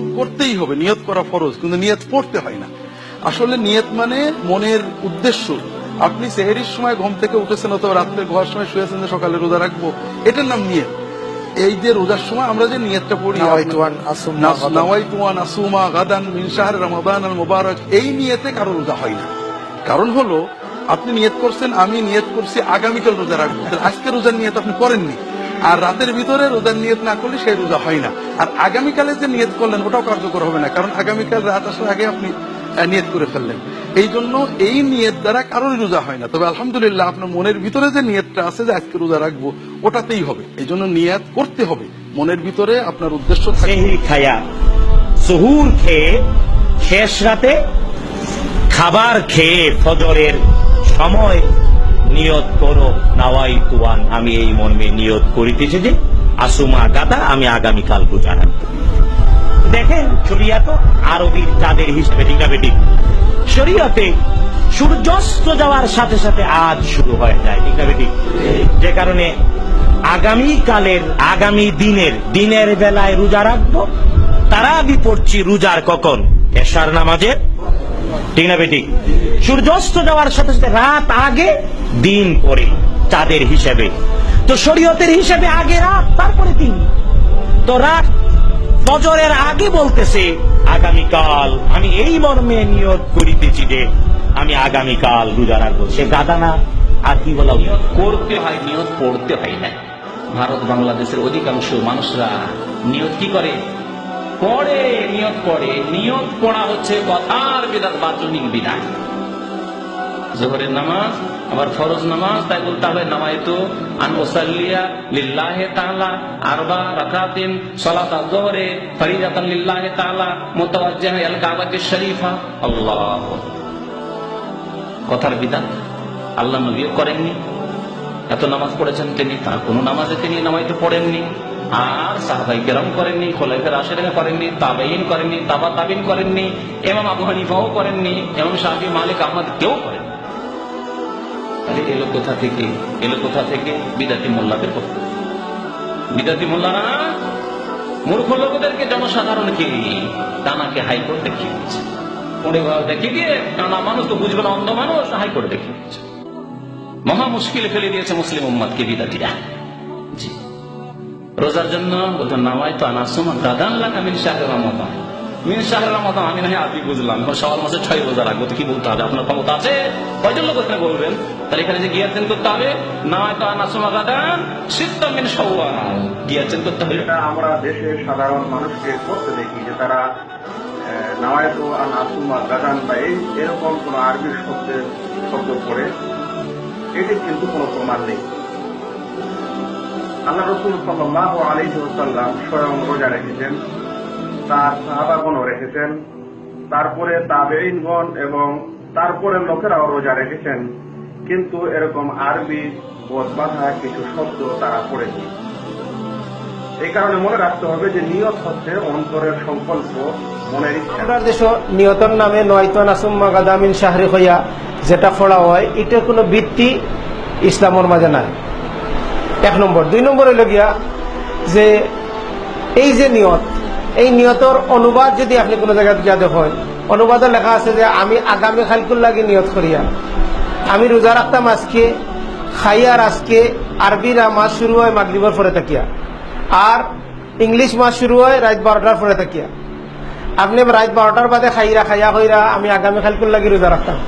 নিয়ত করতেই হবে নিয়ত করা ফরজ কিন্তু নিয়ত পড়তে হয় না। আসলে নিয়ত মানে মনের উদ্দেশ্য। আপনি সেহেরির সময় ঘুম থেকে উঠেছেন অথবা রাত্রে ঘর সময় শুয়েছেন যে সকালে রোজা রাখব এটার নাম নিয়ত। এই যে রোজার সময় আমরা যে নিয়তটা পড়ি নাওয়াইতু আন আসুমা গাদান। গাদান রমাদান আল মুবারক এই নিয়তে কারও রোজা হয় না। কারণ হলো আপনি নিয়ত করছেন আমি নিয়ত করছি আগামীকাল রোজা রাখব। আজকে রোজার নিয়ত আপনি করেননি। আর রাতের ভিতরে রোজার নিয়ত না করলে সেই রোজা হয় না। আর আগামীকালে যে নিয়ত করলেন, ওটাও কার্যকর হবে না। কারণ আগামীকাল রাত আসার আগে আপনি নিয়ত করে ফেললেন। এই জন্য এই নিয়ত দ্বারা কারোরই রোজা হয় না। তবে আলহামদুলিল্লাহ আপনার মনের ভিতরে যে নিয়তটা আছে যে আজকে রোজা রাখব, ওটাতেই হবে। এই জন্য নিয়ত করতে হবে। মনের ভিতরে আপনার উদ্দেশ্য খায়া সুহুর খেয়ে, শেষ রাতে খাবার খেয়ে ফজরের সময় নিয়ত করো, নাওয়াই তুয়ান, আমি এই মর্মে নিয়ত করিতেছি যে, আসুমা গাদা, আমি আগামীকাল রোজা রাখব। দেখেন শরিয়াত আরবির চাঁদের হিসেবে, ঠিক শরিয়াতে সূর্যাস্ত যাওয়ার সাথে সাথে আজ শুরু হয়ে যায়, ঠিক ঠিক যে কারণে আগামী কালের আগামী দিনের দিনের বেলায় রোজা রাখব তারা পড়ছি রোজার কখন? এশার নামাজের, ঠিক না বেটি সূর্যাস্ত যাওয়ার সাথে সাথে রাত আগে, দিন পরে, চাঁদের হিসেবে। তো শরীয়তের হিসেবে আগে রাত, তারপরে দিন। তো রাত ফজরের আগে বলতেছে, আগামীকাল আমি এই মর্মে নিয়ত করিতেছি যে, আমি আগামীকাল রোজা রাখব। সে গাদা না, আর কি বলা? করতে হয় নিয়ত পড়তে হয় না। ভারত বাংলাদেশের অধিকাংশ মানুষরা নিয়ত কি করে? পড়ে নিয়ত পড়ে নিয়ত পড়া হচ্ছে কথার বিধান বাচনিক বিধান। জোহরের নামাজ, আবার ফরজ নামাজ, তাই বলতে হবে নামাইতো। আন ওসাল্লিয়া লিল্লাহে তাআলা আরবা রাকাতিন, সালাত আয-যুহরে ফরিদাতান লিল্লাহি তাআলা মুতাওয়াজ্জিহান ইলাল কাবাতি শরীফা। আল্লাহ কথার বিধান, আল্লাহ নবীও করেননি। এত নামাজ পড়েছেন তিনি, তার কোনো নামাজে তিনি নামাইতে পড়েননি। আর সাহাবাই কেরাম করেননি, খোলাইফের আশেরা করেননি তাবাইন করেননি, তাবা তাবিন করেননি এমাম আবু হানিফাও করেননি এমাম শাহি মালিক, আহমদ কেউ করেন তাহলে এলো কোথা থেকে? এলো কোথা থেকে? বিদাতি মোল্লাদের পক্ষ বিদাতি মোল্লারা মূর্খ লোকদেরকে জনসাধারণকে টানাকে হাইকোর্ট দেখিয়ে দিচ্ছে পড়ে দেখিয়ে দিয়ে টানা মানুষ তো বুঝবে না, অন্ধ মানুষ, হাইকোর্ট দেখিয়ে দিচ্ছে মহা মুশকিল ফেলে দিয়েছে মুসলিম উম্মাদকে বিদাতিরা। রোজার জন্য বলতো নামাই তো আনাসুমা গাদান লাগা মিন শাহের রমাদান মিন শাহের রমাদান, আমি নাহি আদি বুঝলাম। এখন সবার মাসে ছয় রোজা রাখব তো কি বলতে হবে? আপনার ক্ষমতা আছে? কয়জন লোক এখানে বলবেন? তাহলে এখানে যে গিয়ারচেন করতে হবে নামাই তো আনাসুমা গাদান সিদ্ধ মিন সওয়াল গিয়ারচেন করতে হবে। এটা আমরা দেশের সাধারণ মানুষকে করতে দেখি যে তারা আন আসুমা গাদান বা এই, এরকম কোন আরবি শব্দের শব্দ পড়ে, এটির কিন্তু কোনো প্রমাণ নেই। আল্লাহ রসুল সাল্লাহ আলাইহি ওয়াসাল্লাম স্বয়ং রোজা রেখেছেন। তার সাহাবাগণও রেখেছেন, তারপরে তাবেইনগণ এবং তারপরে লোকেরাও রোজা রেখেছেন। কিন্তু এরকম আরবি বোধবাধা কিছু শব্দ তারা পড়েছে এই কারণে মনে রাখতে হবে যে নিয়ত হচ্ছে অন্তরের সংকল্প, মনের ইচ্ছা। দেশ নিয়তন নামে নয়তো নাসুম্মা গাদামিন শাহরি হইয়া যেটা ফোড়া হয় এটার কোনো ভিত্তি ইসলামের মাঝে নাই। এক নম্বর। দুই নম্বর হইল গিয়া যে এই যে নিয়ত এই নিয়তর অনুবাদ যদি আপনি কোনো জায়গায় গিয়া দেখেন অনুবাদে লেখা আছে যে আমি আগামী খালকুল লাগে নিয়ত করিয়া, আমি রোজা রাখতাম আজকে খাইয়ার আজকে আরবিরা মাস শুরু হয় মাগরিবর পরে থাকিয়া, আর ইংলিশ মাস শুরু হয় রাত বারোটার পরে থাকিয়া। আপনি রাত বারোটার বাদে খাইরা খাইয়া কইরা আমি আগামী খালকুল লাগি রোজা রাখতাম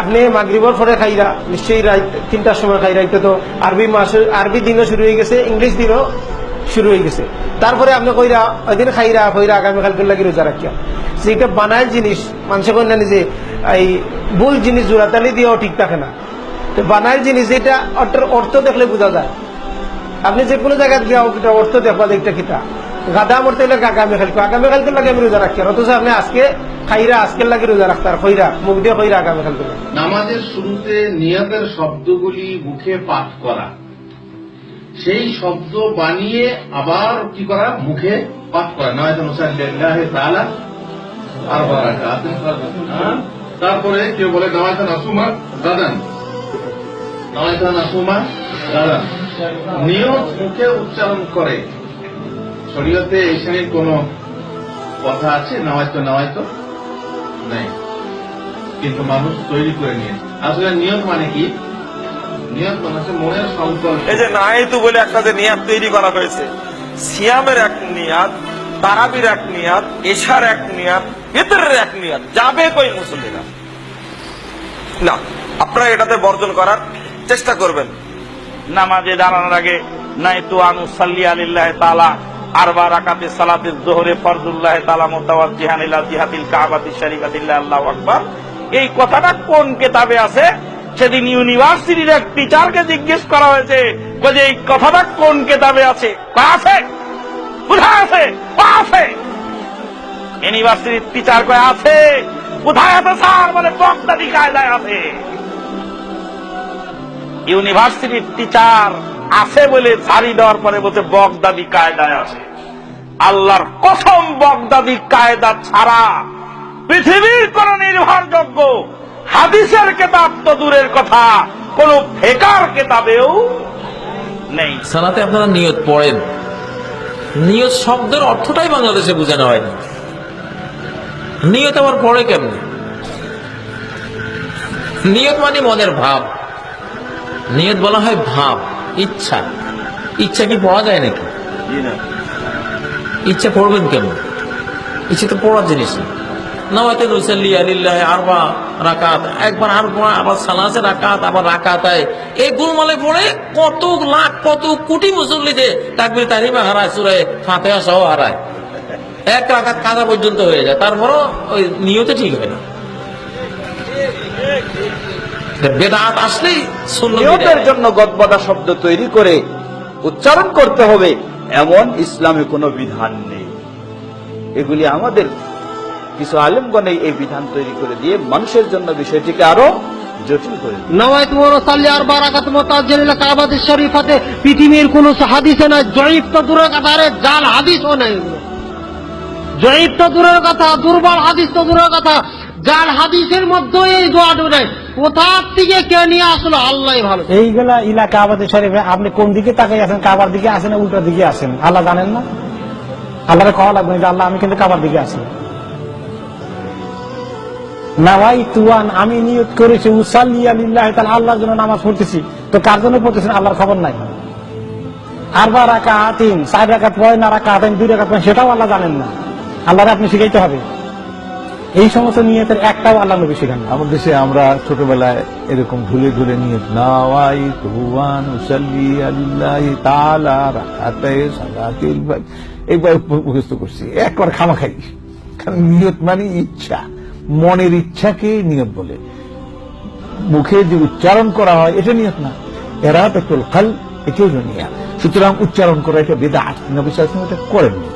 আপনি মাগরিবর পরে খাইরা নিশ্চয়ই রাত তিনটার সময় খাইরা এটা তো আরবি মাস আরবি দিনও শুরু হয়ে গেছে ইংলিশ দিনও শুরু হয়ে গেছে। তারপরে আপনি কইরা, ওইদিন খাইরা আগামী খালকুল লাগি রোজা রাখিয়া। যেটা বানায় জিনিস, মানুষে কই না যে এই ভুল জিনিস জোড়াতালি দিয়েও ঠিক থাকে না। তো বানায় জিনিস, এটা অর্থের অর্থ দেখলে বোঝা যায়। আপনি যে কোনো জায়গায় গিয়ে এটা অর্থ দেখবা দেখতে কিতা। গাদা মরতে হলে আগামী খালকো লাগে আমি রোজা রাখি অথচ আপনি আজকে খাইরা আজকের লাগে রোজা রাখতার খইরা মুখ দিয়ে খইরা আগামী খালকে লাগে। নামাজের শুরুতে নিয়তের শব্দগুলি মুখে পাঠ করা। সেই শব্দ বানিয়ে আবার কি করা? মুখে পাঠ করা। নয়তো মুসাল্লাহ রাকাত হ্যাঁ? তারপরে কেউ বলে নামাজ নাসুমা গাদান। নামাজ নাসুমা গাদান। নিয়ত মুখে উচ্চারণ করে। শরীয়তে এই শ্রেণির কোন কথা আছে? নামাইতো নামাইতো নাই। কিন্তু মানুষ তৈরি করে নিয়েছে। আসলে নিয়ত মানে কি? এই যে নাহেতু বলে একটা যে নিয়াত তৈরি করা হয়েছে সিয়ামের এক নিয়াত তারাবির এক নিয়াত এশার এক নিয়াত ভেতরের এক নিয়াত যাবে কই মুসল্লিরা? না আপনারা এটাতে বর্জন করার চেষ্টা করবেন। নামাজে দাঁড়ানোর আগে নাই তু আনু সাল্লি আলিল্লাহ তালা আরবা রাকাতে সালাতে জোহরে ফরজুল্লাহ তালা মোতাওয়াজ্জিহান ইলা জিহাতিল কাবাতি শরীফাতিল্লাহ আল্লাহু আকবার। এই কথাটা কোন কেতাবে আছে? সেদিন ইউনিভার্সিটির এক টিচারকে জিজ্ঞেস করা হয়েছে, বলে, এই কথাটা কোন কেতাবে আছে? আছে। কোথায় আছে আছে। ইউনিভার্সিটির টিচার কয়ে, আছে। কোথায় আছে স্যার, বলে বক্তাদি কায়দায় আছে। ইউনিভার্সিটির টিচার আছে বলে ঝাড়ি দেওয়ার পরে বলছে বগদাদি কায়দায় আছে। আল্লাহর কসম বগদাদি কায়দা ছাড়া পৃথিবীর কোন নির্ভরযোগ্য হাদিসের কেতাব তো দূরের কথা কোন ফেকার কেতাবেও নেই। সালাতে আপনারা নিয়ত পড়েন। নিয়ত শব্দের অর্থটাই বাংলাদেশে বোঝানো হয়নি। নিয়ত আবার পড়ে কেমনি? নিয়ত মানে মনের ভাব। নিয়ত বলা হয় ভাব ইচ্ছা। ইচ্ছা কি পড়া যায় নাকি? ইচ্ছা পড়বেন কেন ইচ্ছা তো পড়ার জিনিস না। নামাতে নুসাল্লি আলিল্লাহ আরবা। রাকাত। একবার আরবা আবার সালাসে রাকাত, আবার রাকাতায়। এই গুলমালে পড়ে কত লাখ, কত কোটি মুসল্লিতে তাকবির তারিমা হারায়, সুরে ফাতেহা সহ হারায়। এক রাকাত কাজা পর্যন্ত হয়ে যায়, তারপরও ওই নিয়তে ঠিক হয় না। বেদাত আসলেই নিয়তের জন্য গদবাদা শব্দ তৈরি করে উচ্চারণ করতে হবে, এমন ইসলামে কোনো বিধান নেই। এগুলি আমাদের কিছু আলেমগণে এই বিধান তৈরি করে দিয়ে মানুষের জন্য বিষয়টিকে আরও জটিল করে দিয়েছে। নওয়াইত মুসাল্লি আর বারাকাত মুতাজ্জিল কাবাতিশ শরীফাতে পৃথিবীর কোন হাদিসে নাই জয়ীফ দূরের কথা জাল হাদিসও নাই এগুলো। দূরের কথা দুর্বল হাদিস তো দূরের কথা জাল হাদিসের মধ্যে এই দোয়াটু নাই। কোথা থেকে কে নিয়ে আসলো? আল্লাহ ভালো এইগুলা আবাদের শরীফে আপনি কোন দিকে তাকাই আছেন? কাবার দিকে আসেন না উল্টার দিকে আসেন আল্লাহ জানেন না? আল্লাহরে খাওয়া লাগবে আল্লাহ আমি কিন্তু কাবার দিকে আছি। নাওয়াই তুয়ান, আমি নিয়ত করেছি, উসাল্লি আলিল্লাহ তাহলে আল্লাহর জন্য নামাজ পড়তেছি। তো কার জন্য পড়তেছেন? আল্লাহর খবর নাই। আরবা রাখা আতিন চার রাখাত পড়েন না রাখা আতেন দুই রাখাত পড়েন, সেটাও আল্লাহ জানেন না। আল্লাহরে আপনি শিখাইতে হবে। এই সমস্ত নিয়তের একটাও আল্লাহ নবী শিখান না। আমাদের দেশে আমরা ছোটবেলায় এরকম ধুলে ধুলে নিয়ে নাওয়াই তুয়ান, উসাল্লি আলিল্লাহ তালা রাখাতে সালাতিল এইবার মুখস্থ করছি। একবার খামা খাই নিয়ত মানে ইচ্ছা। মনের ইচ্ছাকে নিয়ত বলে। মুখে যে উচ্চারণ করা হয়, এটা নিয়ত না। এরা পেট্রোল খাল এটাই নিয়া সুতরাং উচ্চারণ করা এটা বেদা নবী বিশ্বাস এটা করেননি।